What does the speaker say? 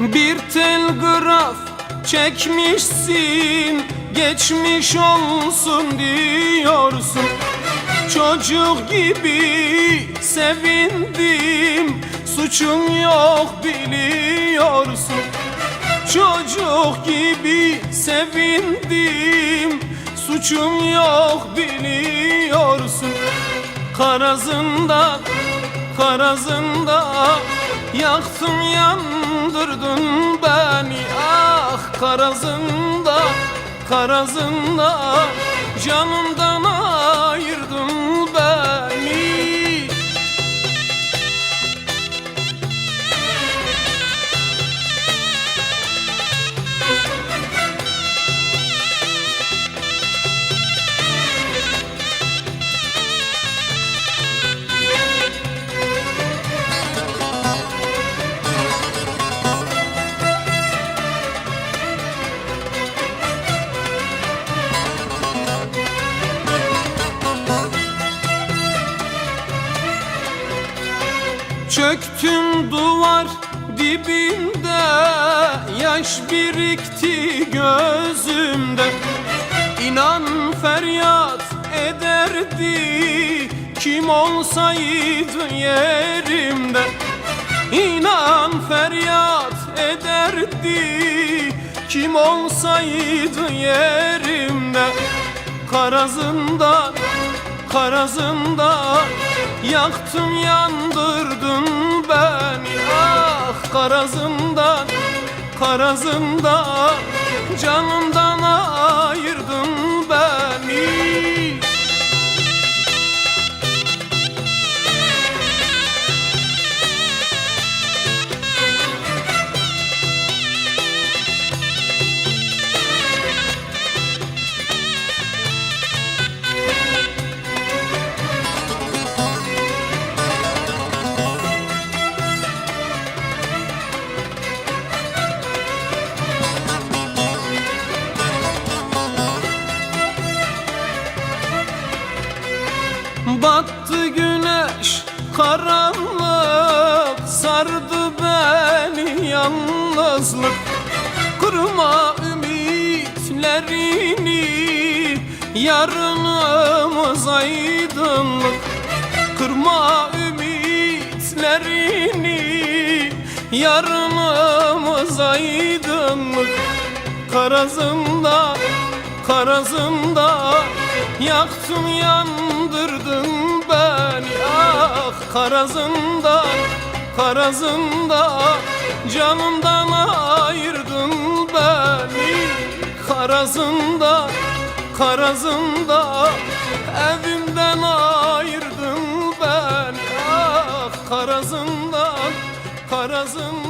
Bir telgraf çekmişsin Geçmiş olsun diyorsun. Çocuk gibi sevindim Suçum yok biliyorsun. Çocuk gibi sevindim Suçum yok biliyorsun. Karazında, karazında Yaktın yandırdın beni Ah karazında, karazında Canımdan Çöktüm duvar dibinde Yaş birikti gözümde. İnan feryat ederdi Kim olsaydı yerimde. İnan feryat ederdi Kim olsaydı yerimde. Karazında, karazında Yaktın yandırdın beni Karazından, karazından Canımdan ayırdın karanlık Sardı beni yalnızlık. Kırma ümitlerini Yarınımız aydınlık Kırma ümitlerini Yarınımız aydınlık Karazımda, karazımda Yaktın yandırdın beni Karazında, karazında Canımdan ayırdın beni. Karazında, karazında Evimden ayırdın beni. Ah karazında, karazında